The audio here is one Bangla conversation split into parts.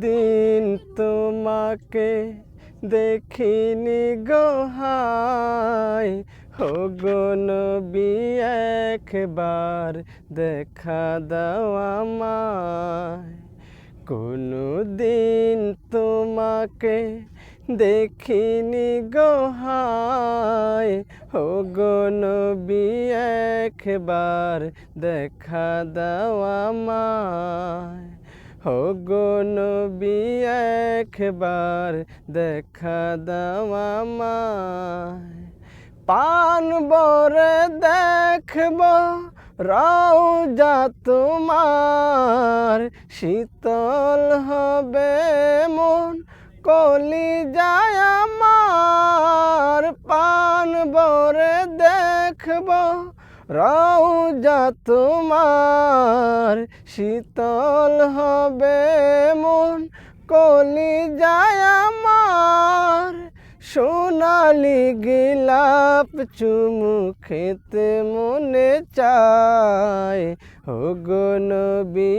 দিন তোমাকে দেখিনি গোহাই হো গো নবী, একবার দেখা দাও আমায়। কোনো দিন তোমাকে দেখিনি গোহাই হো গো নবী, একবার দেখা দাও আমায়। নবী, একবার দেখা দাও আমায়। পান বরে দেখব রওজা তোমার। শীতল হবে মন কলি যায় আমার। পান বরে দেখব রওজা তোমার, শীতল হবে মন কলি যায় আমার। সোনালি গিলাপ চুমু খেতে মনে চায়। ও নবী,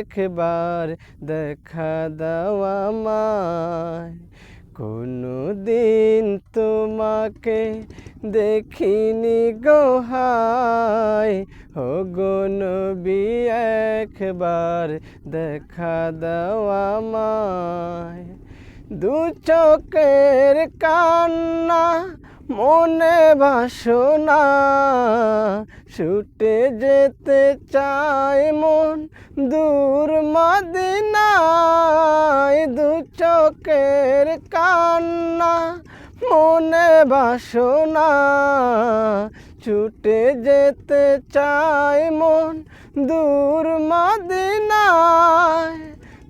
একবার দেখা দাও আমায়। কোনো দিন তোমাকে দেখিনি গোহাই গো নবী, একবার দেখা দাও মায় দু চোখের কান্না, মনে বাসনা, ছুটে যেতে চায় মন দূর মদিনায়। দু চোখের কান্না মনে বাসনা, ছুটে যেতে চাই মন দূর মদিনায়।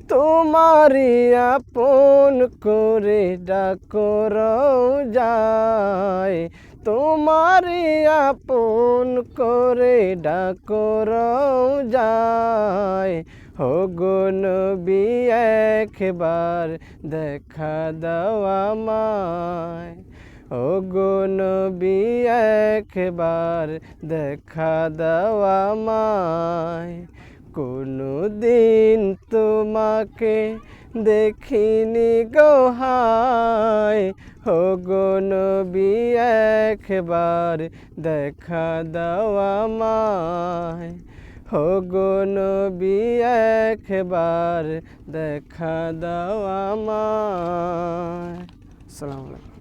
তোমারি আপন করে ডাকর যায় তোমারি আপন করে ডাকর যায় নবী, একবার দেখা দাও আমায়। ও গো নবী, একবার দেখা দাও আমায়। কোনো দিন তোমাকে দেখিনি গোহাই হো গো নবী, একবার দেখা দাও আমায়। হো বি একবার দেখা দাও আমার আসসালামু আলাইকুম।